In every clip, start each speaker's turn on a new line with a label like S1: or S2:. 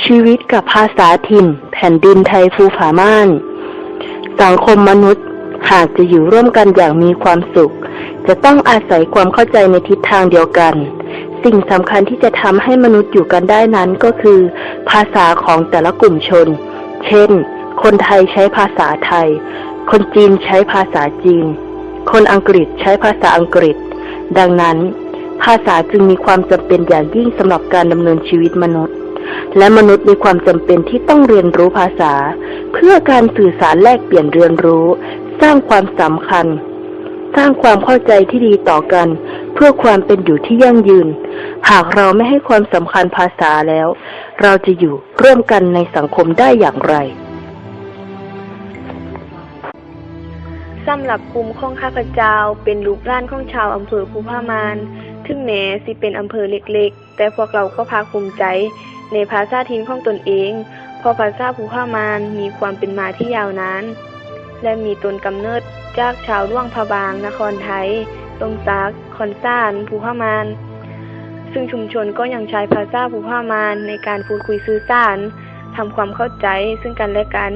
S1: ชีวิตกับภาษาถิ่น แผ่นดินไทยภูผาม่าน สังคมมนุษย์หากจะอยู่ร่วมกันอย่างมีความสุข จะต้องอาศัยความเข้าใจในทิศทางเดียวกัน สิ่งสำคัญที่จะทำให้มนุษย์อยู่กันได้นั้นก็คือ ภาษาของแต่ละกลุ่มชน เช่น คนไทยใช้ภาษาไทย คนจีนใช้ภาษาจีน คนอังกฤษใช้ภาษาอังกฤษ ดังนั้น ภาษาจึงมีความจำเป็นอย่างยิ่งสำหรับการดำเนินชีวิตมนุษย์ และมนุษย์มีความจำเป็นที่ต้องเรียนรู้ภาษา เพื่อการสื่อสารแลกเปลี่ยนเรียนรู้ สร้างความสำคัญ สร้างความเข้าใจที่ดีต่อกัน เพื่อความเป็นอยู่ที่ยั่งยืน หากเราไม่ให้ความสำคัญภาษาแล้ว เราจะอยู่ร่วมกันในสังคมได้อย่างไร
S2: สำหรับกลุ่มของข้าพเจ้าเป็นลูกหล้านของชาวอำเภอภูพามาน ถึงแม้สิเป็นอำเภอเล็กๆ แต่พวกเราก็ภาคภูมิใจ ในภาษาถิ่นของตนเอง เพราะภาษาภูพามานมีความเป็นมาที่ยาวนาน และมีตนกำเนิดจากชาวล่วงพะบาง นครไทยตรงซักคอนซานภูพามานซึ่งชุมชนก็ยังใช้ภาษาภูพามานในการพูดคุยสื่อสารทำความเข้าใจซึ่งกันและกัน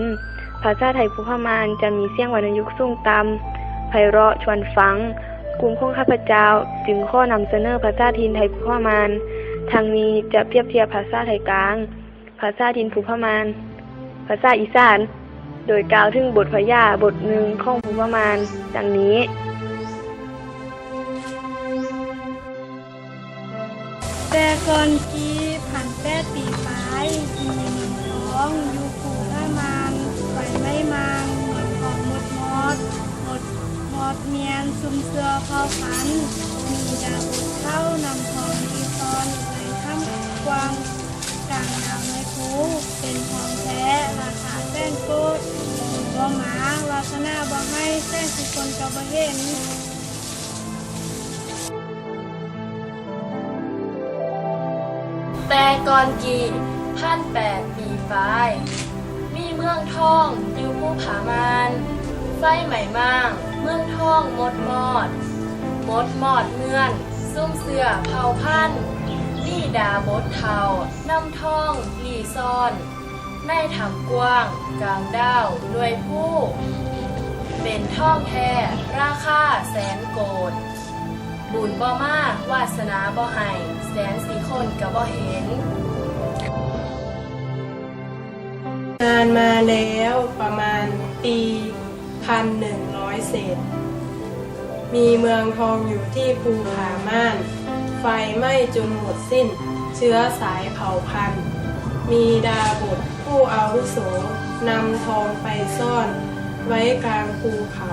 S2: ภาษาไทยภูพามานจะมีเสียงวรรณยุกต์สูงต่ำไพเราะชวนฟังกลุ่มของข้าพเจ้าจึงข้อนำเสนอภาษาถิ่นไทยภูพามาน ทางนี้จะเปรียบเทียบภาษาไทยกลาง ภาษาถิ่นภูพมาน ภาษาอีสาน โดยกล่าวถึงบทพยาบทหนึ่งของภูพมานดังนี้
S3: แต่ก่อนกี้ผ่านแปดปีไปมีหนึ่งท้องอยู่ปู่ละมานไฟไม่มางหมดของหมดมอดหมดหมดเมียนซุมเสือเข้าพัน มีดาวบุญเข้านำทองดีซอน บ่หมาลักษณะบ่ให้แป้งสุคนกับบ่เห็น
S4: แต่ก่อนกี่พันแปดปีฟ้าย มีเมืองทองอยู่ภูผามานไฟใหม่มาง เมืองทองหมดมอดหมดมอดเมือน ซุ่มเสือเผาพันนี่ดาบดเทานำทองหลีซ่อน ในถังกว้างกลางด้าวด้วยผู้ เป็นท่องแท้ราคาแสนโกดบุญบ่มาวาสนาบ่ให้แสนสีคนก็บ่เห็น
S5: นานมาแล้วประมาณปีพันหนึ่งร้อยเศษ มีเมืองทองอยู่ที่ภูผาม่าน ไฟไหม้จนหมดสิ้น เชื้อสายเผ่าพันธุ์ มีดาบทผู้อาวุโสนำทองไปซ่อน ไว้กลางภูเขา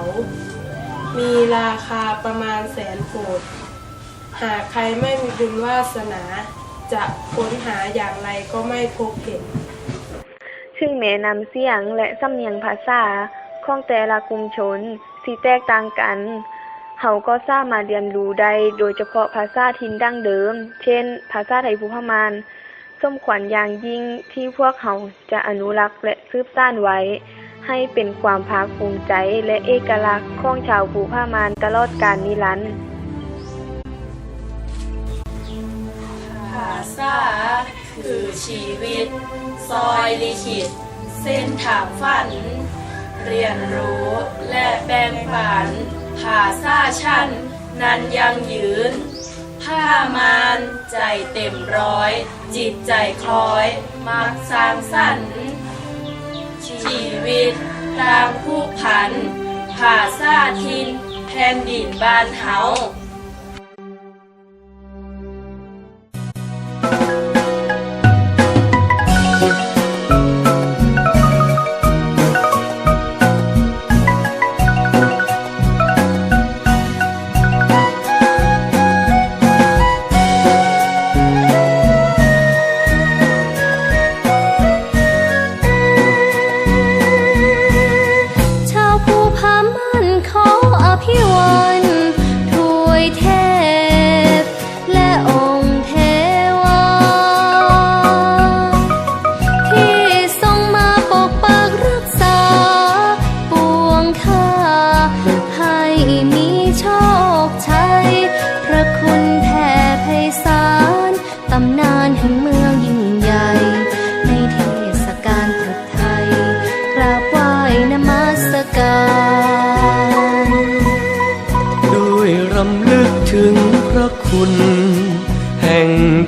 S5: มีราคาประมาณแสนโกดหากใครไม่มีบุญวาสนาจะค้นหาอย่างไรก็ไม่พบเห็น
S2: ซึ่งแม้นำเสียงและสำเนียงภาษาของแต่ละกลุ่มชนสิแตกต่างกันเขาก็สามารถเรียนรู้ได้โดยเฉพาะภาษาถิ่นดั้งเดิม เช่น ภาษาไทยภูพามาน สมควรอย่างยิ่งที่พวกเขาจะอนุรักษ์และซืบซ่านไว้ ให้เป็นความภาคภูมิใจและเอกลักษณ์ของชาวภูพามานตลอดกาลนิรันดร์
S4: ภาษาคือชีวิต ซอยลิขิต เส้นทางฝัน เรียนรู้และแบ่งปันภาษาฉันนั้นยังยืน ผ้ามานใจเต็มร้อย จิตใจคล้อย มักสร้างสรรค์ชีวิตตางผู้ผันผ่าซาทินแผ่นดินบ้านเฮา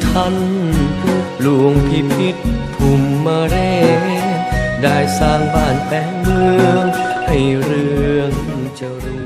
S6: ท่านหลวงพิพิธภูมิมาเรได้สร้างบ้านแปลงเมืองให้เรื่องเจริญ